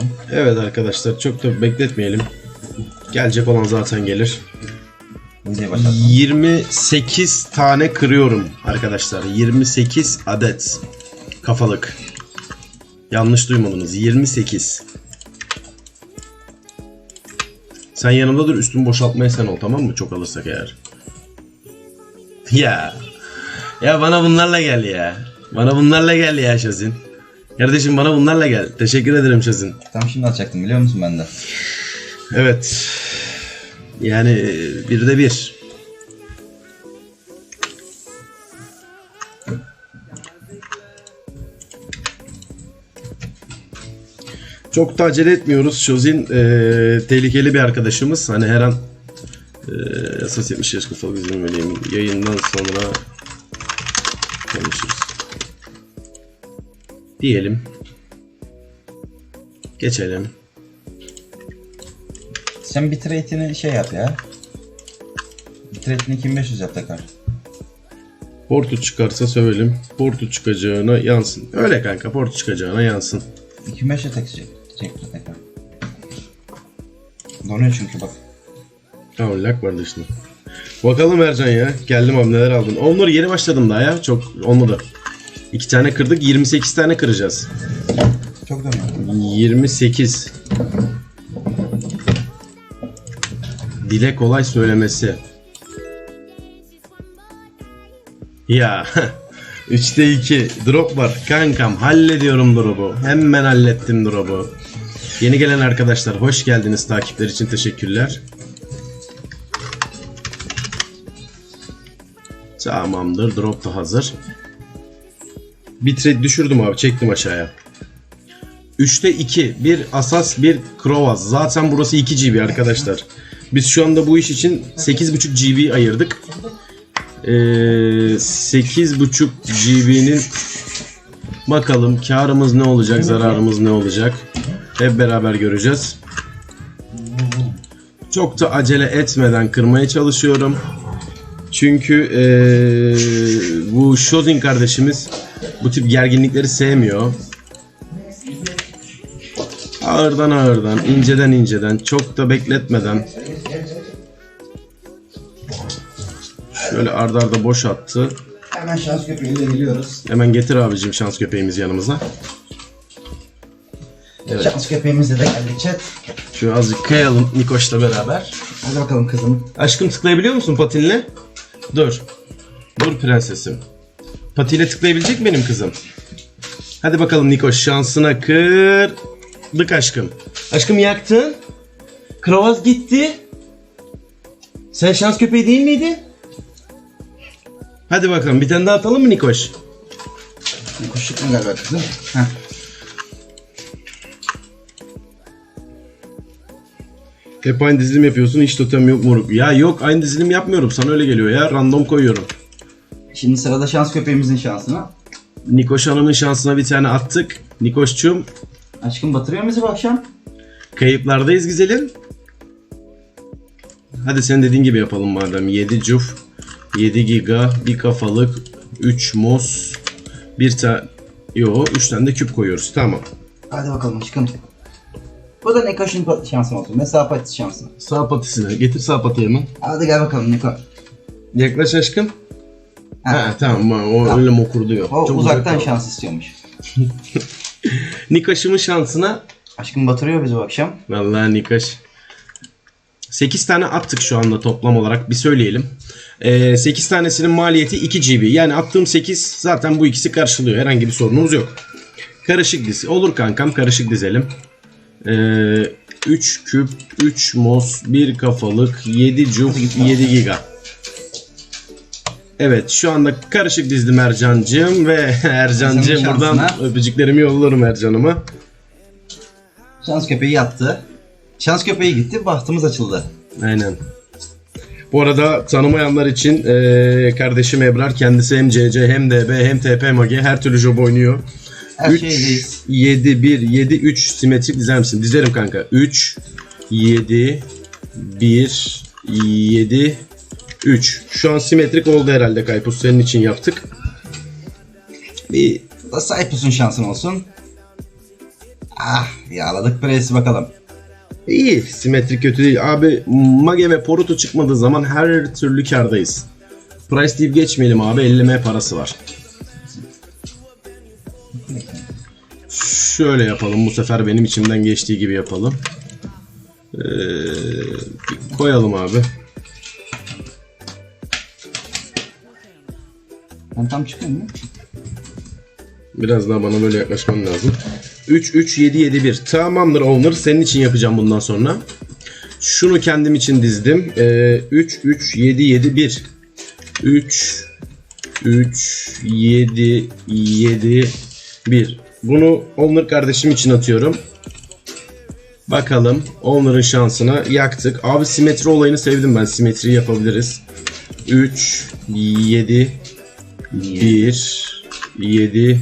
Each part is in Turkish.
bakalım. Evet arkadaşlar çok da bekletmeyelim. Gelecek olan zaten gelir. Müziği başlattım. 28 tane kırıyorum arkadaşlar. 28 adet kafalık. Yanlış duymadınız. 28. Sen yanımda dur üstümü boşaltmaya sen ol tamam mı? Çok alırsak eğer. Ya. Ya bana bunlarla gel ya. Bana bunlarla gel ya Şazin. Kardeşim bana bunlarla gel. Teşekkür ederim Şazin. Tam şimdi atacaktım biliyor musun ben de? Evet. Yani bir de bir. Çok da acele etmiyoruz. Şozin eee, tehlikeli bir arkadaşımız. Hani her an eee esas 70 yaş kafalı izin vereyim. Yayından sonra. Diyelim. Geçelim. Sen bitrate'ini şey yap ya. Bitrate'ini 2500 yap tekrar. Portu çıkarsa sövelim. Portu çıkacağına yansın. Öyle kanka portu çıkacağına yansın. 2500 tek çek. Çek tekrar. Donuyor çünkü bak. Tamam lak var dışında. Bakalım Ercan ya. Geldim abi neler aldın. Onları yeni başladım daha ya. Çok olmadı. İki tane kırdık. 28 tane kıracağız. Çok dönüyor. 28. Dile kolay söylemesi. Ya 3'te 2 drop var kankam hallediyorum drop'u hemen hallettim drop'u Yeni gelen arkadaşlar hoş geldiniz takipler için teşekkürler Tamamdır drop da hazır Bitrate düşürdüm abi çektim aşağıya 3'te 2 bir asas bir krovaz zaten burası 2 GB arkadaşlar Biz şu anda bu iş için 8.5 GB ayırdık ee, 8.5 GB'nin bakalım karımız ne olacak, zararımız ne olacak. Hep beraber göreceğiz. Çok da acele etmeden kırmaya çalışıyorum. Çünkü ee, bu Shozin kardeşimiz bu tip gerginlikleri sevmiyor. Ağırdan ağırdan, inceden inceden, çok da bekletmeden Şöyle arda arda boş attı. Hemen şans köpeğiyle geliyoruz. Hemen getir abicim şans köpeğimizi yanımıza. Evet. Şans köpeğimizle de geldik chat. Şöyle azıcık kayalım Nikoş'la beraber. Hadi bakalım kızım. Aşkım tıklayabiliyor musun patinle? Dur. Dur prensesim. Patiyle tıklayabilecek mi benim kızım? Hadi bakalım Nikoş şansına kırdık aşkım. Aşkım yaktın. Kravaz gitti. Sen şans köpeği değil miydin? Hadi bakalım bir tane daha atalım mı Nikoş? Kuş çıkma galiba kızım. Heh. Hep aynı dizilim yapıyorsun hiç totem yok moruk. Ya yok aynı dizilim yapmıyorum sana öyle geliyor ya random koyuyorum. Şimdi sırada şans köpeğimizin şansına. Nikoş Hanım'ın şansına bir tane attık. Nikoş'cum Aşkım batırıyor musun bu akşam? kayıplardayız güzelim. Hadi sen dediğin gibi yapalım madem. 7 cuf, 7 giga, bir kafalık, 3 mos, bir tane... Yo 3 tane de küp koyuyoruz tamam. Hadi bakalım aşkım. Bu da Nekoş'un pat- şansı olsun. Mesela patis şansı. Sağ patisine getir sağ patiyi hemen. Hadi gel bakalım Neko. Yaklaş aşkım. Ha. Tamam o Tamam. öyle mokurduyor. O Çok uzaktan uzak. şans istiyormuş. Nikoş'ımın şansına Aşkım batırıyor bizi bu akşam. Vallahi Nikaş. 8 tane attık şu anda toplam olarak bir söyleyelim. Ee, 8 tanesinin maliyeti 2 GB. Yani attığım 8 zaten bu ikisi karşılıyor. Herhangi bir sorunumuz yok. Karışık diz. Olur kankam karışık dizelim. Ee, 3 küp, 3 mos, 1 kafalık, 7 cuf, 7 giga. Evet şu anda karışık dizdim Ercan'cığım ve Ercan'cığım buradan şansına. öpücüklerimi yollarım Ercan'ıma. Şans köpeği yattı. Şans köpeği gitti. Bahtımız açıldı. Aynen. Bu arada tanımayanlar için eee, kardeşim Ebrar kendisi hem CC hem DB hem TP Mage her türlü job oynuyor. Her 3, şeydeyiz. 7, 1, 7, 3 simetrik dizer misin? Dizerim kanka. 3, 7, 1, 7, 3. Şu an simetrik oldu herhalde Kaypus. Senin için yaptık. Bir da Cyprus'un şansın olsun. Ah yağladık presi bakalım. İyi. Simetrik kötü değil. Abi Mage ve Poruto çıkmadığı zaman her türlü kardayız. Price deyip geçmeyelim abi. 50M parası var. Şöyle yapalım. Bu sefer benim içimden geçtiği gibi yapalım. Ee, koyalım abi. Ben tam çıkıyor mu? Biraz daha bana böyle yaklaşman lazım. 3 3 7 7 1. Tamamdır owner. Senin için yapacağım bundan sonra. Şunu kendim için dizdim. Ee, 3 3 7 7 1. 3 3 7 7 1. Bunu owner kardeşim için atıyorum. Bakalım Owner'ın şansına yaktık. Abi simetri olayını sevdim ben. Simetri yapabiliriz. 3 7 1 7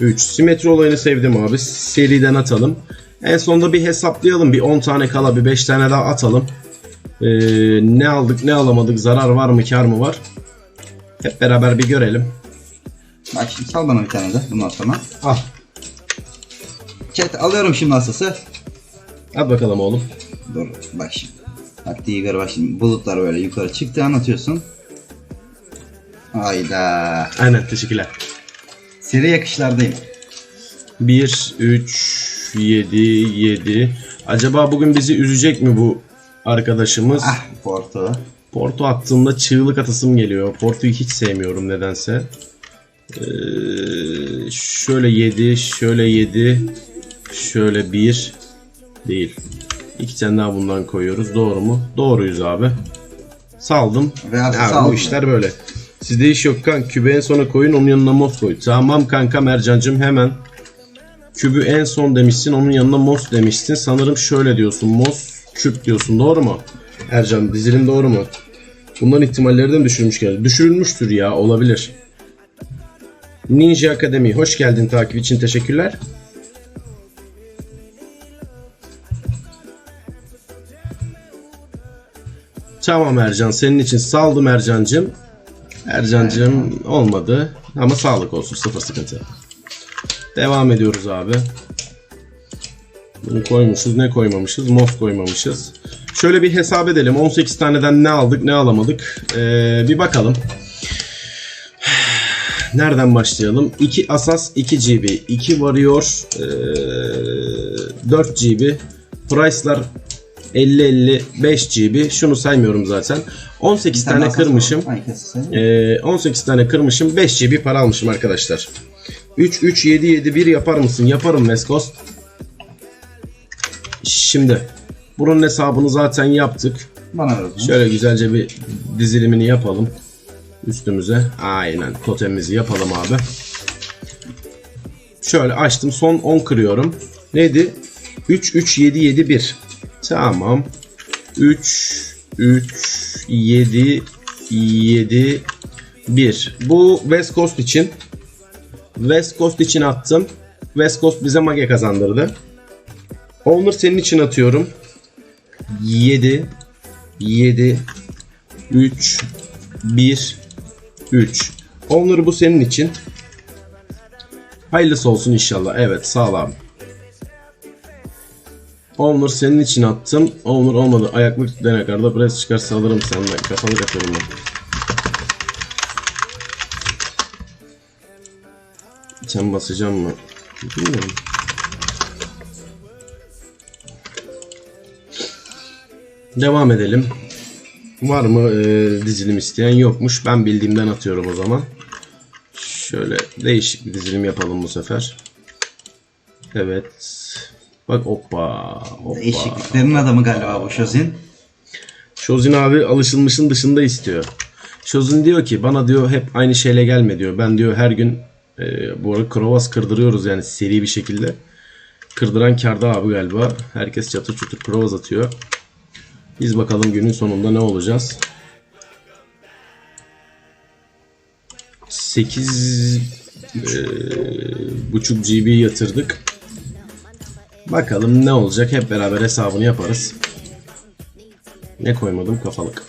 3 simetri olayını sevdim abi. Seriden atalım. En sonunda bir hesaplayalım. Bir 10 tane kala bir 5 tane daha atalım. Ee, ne aldık ne alamadık zarar var mı kar mı var? Hep beraber bir görelim. Bak şimdi sal bana bir tane de bundan sonra. Al. Chat alıyorum şimdi asası. Hadi bakalım oğlum. Dur bak şimdi. Taktiği gör bak şimdi. Bulutlar böyle yukarı çıktı anlatıyorsun. Hayda. Aynen teşekkürler. Seri yakışlardayım. 1, 3, 7, 7. Acaba bugün bizi üzecek mi bu arkadaşımız? Ah Porto. Porto attığımda çığlık atasım geliyor. Porto'yu hiç sevmiyorum nedense. Ee, şöyle 7, şöyle 7, şöyle 1 değil. İki tane daha bundan koyuyoruz. Doğru mu? Doğruyuz abi. Saldım. Ve hafif Ha, bu saldım. işler böyle. Sizde iş yok kan. Kübü en sona koyun onun yanına mos koy. Tamam kanka Mercancım hemen. Kübü en son demişsin onun yanına mos demişsin. Sanırım şöyle diyorsun. Mos küp diyorsun. Doğru mu? Ercan dizilim doğru mu? Bunların ihtimalleri de düşürmüş geldi? Düşürülmüştür ya olabilir. Ninja Akademi hoş geldin takip için teşekkürler. Tamam Ercan senin için saldım Ercancım. Ercancım olmadı ama sağlık olsun sıfır sıkıntı. Devam ediyoruz abi. Bunu koymuşuz ne koymamışız mos koymamışız. Şöyle bir hesap edelim 18 taneden ne aldık ne alamadık Ee, bir bakalım. Nereden başlayalım? 2 Asas 2 GB, 2 Warrior ee, 4 GB, Price'lar 50 50 5 GB. Şunu saymıyorum zaten. 18 tane asas kırmışım. Ee, 18 tane kırmışım. 5 GB para almışım arkadaşlar. 3 3 7 7 1 yapar mısın? Yaparım Meskos. Şimdi bunun hesabını zaten yaptık. Bana. Şöyle güzelce bir dizilimini yapalım. Üstümüze. Aynen totemimizi yapalım abi. Şöyle açtım. Son 10 kırıyorum. Neydi? 3 3 7 7 1. Tamam. 3 3 7 7 1. Bu West Coast için. West Coast için attım. West Coast bize mage kazandırdı. Owner senin için atıyorum. 7 7 3 1 3 Owner bu senin için. Hayırlısı olsun inşallah. Evet sağ ol. Owner senin için attım. Owner olmadı. Ayaklık dene karda press çıkarsa alırım senden. Kafalık atıyorum ben. Sen basacağım mı? Bilmiyorum. Devam edelim. Var mı e, dizilim isteyen yokmuş. Ben bildiğimden atıyorum o zaman. Şöyle değişik bir dizilim yapalım bu sefer. Evet. Bak hoppa. hoppa. Değişikliklerin adamı galiba bu Şozin. Şozin abi alışılmışın dışında istiyor. Şozin diyor ki bana diyor hep aynı şeyle gelme diyor. Ben diyor her gün e, bu arada Krovas kırdırıyoruz yani seri bir şekilde. Kırdıran karda abi galiba. Herkes çatır çutur Krovas atıyor. Biz bakalım günün sonunda ne olacağız. 8 e, buçuk GB yatırdık. Bakalım ne olacak hep beraber hesabını yaparız. Ne koymadım kafalık.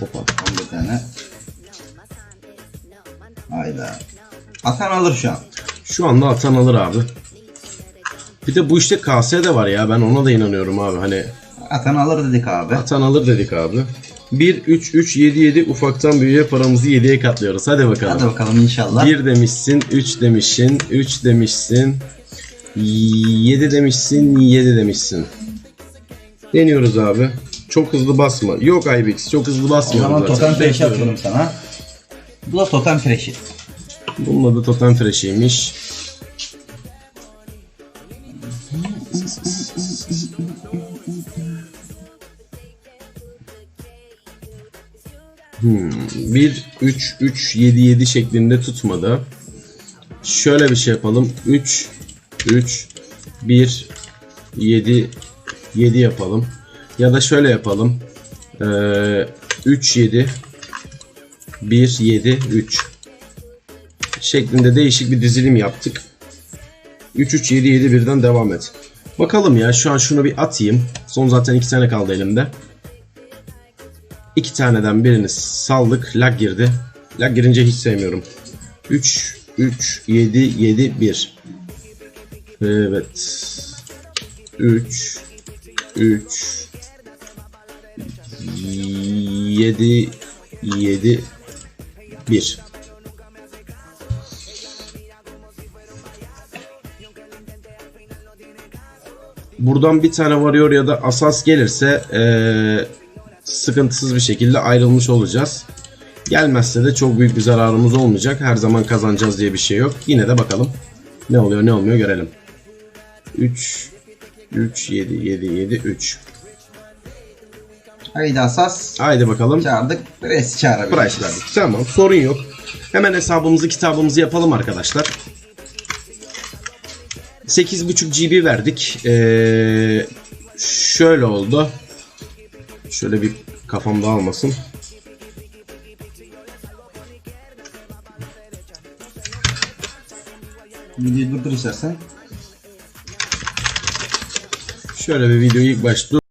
Hoppa. 11 tane. Hayda. Atan alır şu an. Şu anda atan alır abi. Bir de bu işte KS de var ya ben ona da inanıyorum abi. Hani Atan alır dedik abi. atan alır dedik abi. 1 3 3 7 7 ufaktan büyüğe paramızı 7'ye katlıyoruz. Hadi bakalım. Hadi bakalım inşallah. 1 demişsin, 3 demişsin, 3 demişsin, 7 demişsin, 7 demişsin. Deniyoruz abi. Çok hızlı basma. Yok Ibix çok hızlı O basmıyorum zaman totem freshi atıyorum sana. Bu da totem freshi. Bunun adı totem fresh'iymiş. Hmm, 1 3 3 7 7 şeklinde tutmadı. Şöyle bir şey yapalım. 3 3 1 7 7 yapalım. Ya da şöyle yapalım. Ee, 3 7 1 7 3 şeklinde değişik bir dizilim yaptık. 3-3-7-7 birden devam et. Bakalım ya şu an şunu bir atayım. Son zaten iki tane kaldı elimde. İki taneden birini saldık. Lag girdi. Lag girince hiç sevmiyorum. 3 3 7 7 1. Evet. 3 3 7 7 1. Buradan bir tane varıyor ya da asas gelirse eee, sıkıntısız bir şekilde ayrılmış olacağız. Gelmezse de çok büyük bir zararımız olmayacak. Her zaman kazanacağız diye bir şey yok. Yine de bakalım. Ne oluyor ne olmuyor görelim. 3 3 7 7 7 3. Haydi asas. Haydi bakalım. Çağırdık. Presi çağırabiliriz. Price verdik. Tamam sorun yok. Hemen hesabımızı kitabımızı yapalım arkadaşlar. 8.5 GB verdik. Ee, şöyle oldu. Şöyle bir kafam dağılmasın. Videoyu durdur istersen. Şöyle bir videoyu ilk başta